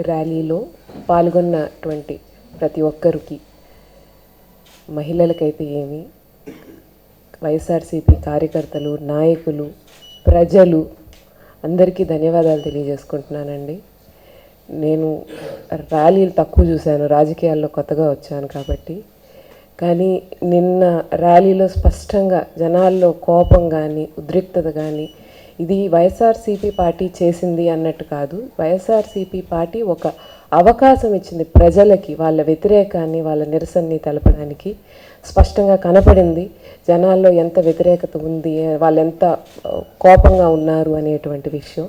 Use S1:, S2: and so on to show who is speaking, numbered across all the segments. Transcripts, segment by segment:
S1: ర్యాలీలో పాల్గొన్నటువంటి ప్రతి ఒక్కరికి మహిళలకైతే ఏమి వైఎస్ఆర్సీపీ కార్యకర్తలు నాయకులు ప్రజలు అందరికీ ధన్యవాదాలు తెలియజేసుకుంటున్నానండి. నేను ర్యాలీలు తక్కువ చూశాను రాజకీయాల్లో కొత్తగా వచ్చాను కాబట్టి. కానీ నిన్న ర్యాలీలో స్పష్టంగా జనాల్లో కోపం కానీ ఉద్రిక్తత కానీ ఇది వైఎస్ఆర్సీపీ పార్టీ చేసింది అన్నట్టు కాదు. వైఎస్ఆర్సీపీ పార్టీ ఒక అవకాశం ఇచ్చింది ప్రజలకి వాళ్ళ వ్యతిరేకాన్ని వాళ్ళ నిరసనని తెలపడానికి. స్పష్టంగా కనపడింది జనాల్లో ఎంత వ్యతిరేకత ఉంది వాళ్ళు ఎంత కోపంగా ఉన్నారు అనేటువంటి విషయం.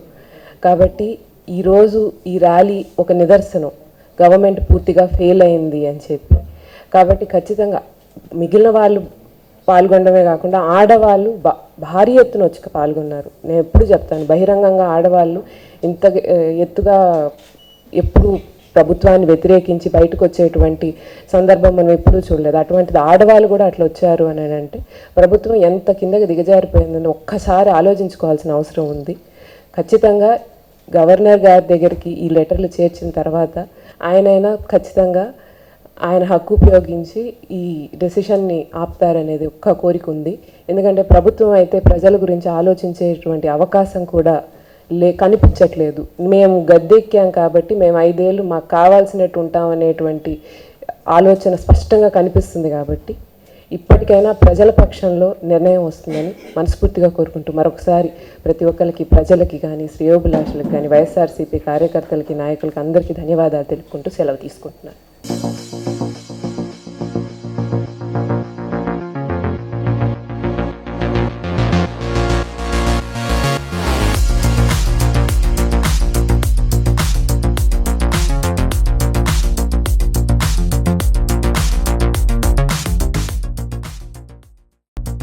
S1: కాబట్టి ఈరోజు ఈ ర్యాలీ ఒక నిదర్శనం. గవర్నమెంట్ పూర్తిగా ఫెయిల్ అయింది అని చెప్పి. కాబట్టి ఖచ్చితంగా మిగిలిన వాళ్ళు పాల్గొనడమే కాకుండా ఆడవాళ్ళు భారీ ఎత్తున వచ్చి పాల్గొన్నారు. నేను ఎప్పుడు చెప్తాను బహిరంగంగా ఆడవాళ్ళు ఇంత ఎత్తుగా ఎప్పుడు ప్రభుత్వాన్ని వ్యతిరేకించి బయటకు వచ్చేటువంటి సందర్భం మనం ఎప్పుడూ చూడలేదు. అటువంటిది ఆడవాళ్ళు కూడా అట్లా వచ్చారు అని అంటే ప్రభుత్వం ఎంత కిందకి దిగజారిపోయిందని ఒక్కసారి ఆలోచించుకోవాల్సిన అవసరం ఉంది. ఖచ్చితంగా గవర్నర్ గారి దగ్గరికి ఈ లెటర్లు చేర్చిన తర్వాత ఆయనైనా ఖచ్చితంగా ఆయన హక్కు ఉపయోగించి ఈ డెసిషన్ని ఆపుతారనేది ఒక్క కోరిక ఉంది. ఎందుకంటే ప్రభుత్వం అయితే ప్రజల గురించి ఆలోచించేటువంటి అవకాశం కూడా లే కనిపించట్లేదు. మేము గద్దెక్కాం కాబట్టి మేము ఐదేళ్ళు మాకు కావాల్సినట్టు ఉంటాం అనేటువంటి ఆలోచన స్పష్టంగా కనిపిస్తుంది కాబట్టి ఇప్పటికైనా ప్రజల పక్షంలో నిర్ణయం వస్తుందని మనస్ఫూర్తిగా కోరుకుంటూ మరొకసారి ప్రతి ఒక్కరికి ప్రజలకి కానీ శ్రేయోభిలాషులకు కానీ వైఎస్ఆర్సీపీ కార్యకర్తలకి నాయకులకి అందరికీ ధన్యవాదాలు తెలుపుకుంటూ సెలవు తీసుకుంటున్నాను.